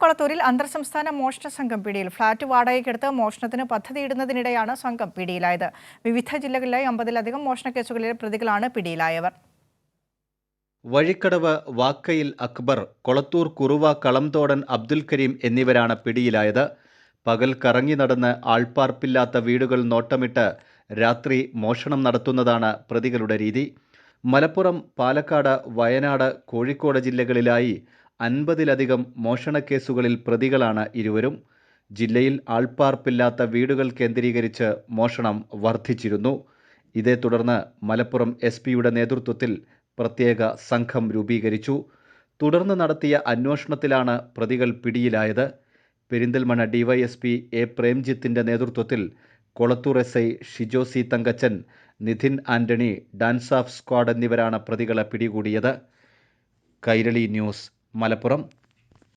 കൊളത്തൂരിൽ അന്തർ സംസ്ഥാന മോഷണ സംഘം പിടിയിൽ ഫ്ളാറ്റ് വാടകയ്ക്കെടുത്ത് മോഷണത്തിന് പദ്ധതിയിടുന്നതിനിടെയാണ് സംഘം പിടിയിലായത്. വിവിധ ജില്ലകളിലായി അമ്പതിലധികം മോഷണ കേസുകളിലെ പ്രതികളാണ് പിടിയിലായവർ. വഴിക്കടവ് വാക്കയിൽ അക്ബർ കൊളത്തൂർ കുറുവ കളംതോടൻ അബ്ദുൽ കരീം എന്നിവരാണ് പിടിയിലായത്. പകൽ കറങ്ങി നടന്ന് ആൾപ്പാർപ്പില്ലാത്ത വീടുകൾ നോട്ടമിട്ട് രാത്രി മോഷണം നടത്തുന്നതാണ് പ്രതികളുടെ രീതി. മലപ്പുറം പാലക്കാട് വയനാട് കോഴിക്കോട് ജില്ലകളിലായി അൻപതിലധികം മോഷണക്കേസുകളിൽ പ്രതികളാണ് ഇരുവരും. ജില്ലയിൽ ആൾപ്പാർപ്പില്ലാത്ത വീടുകൾ കേന്ദ്രീകരിച്ച് മോഷണം വർദ്ധിച്ചിരുന്നു. ഇതേ തുടർന്ന് മലപ്പുറം എസ് പിയുടെ നേതൃത്വത്തിൽ പ്രത്യേക സംഘം രൂപീകരിച്ചു. തുടർന്ന് നടത്തിയ അന്വേഷണത്തിലാണ് പ്രതികൾ പിടിയിലായത്. പെരിന്തൽമണ്ണ ഡിവൈഎസ്പി എ പ്രേംജിത്തിന്റെ നേതൃത്വത്തിൽ Kolathur S I Shijo C Thankachan Nidhin Antony dance of squad എന്നിവരാണ് പ്രതികളെ പിടികൂടിയത്. കൈരളി ന്യൂസ് മലപ്പുറം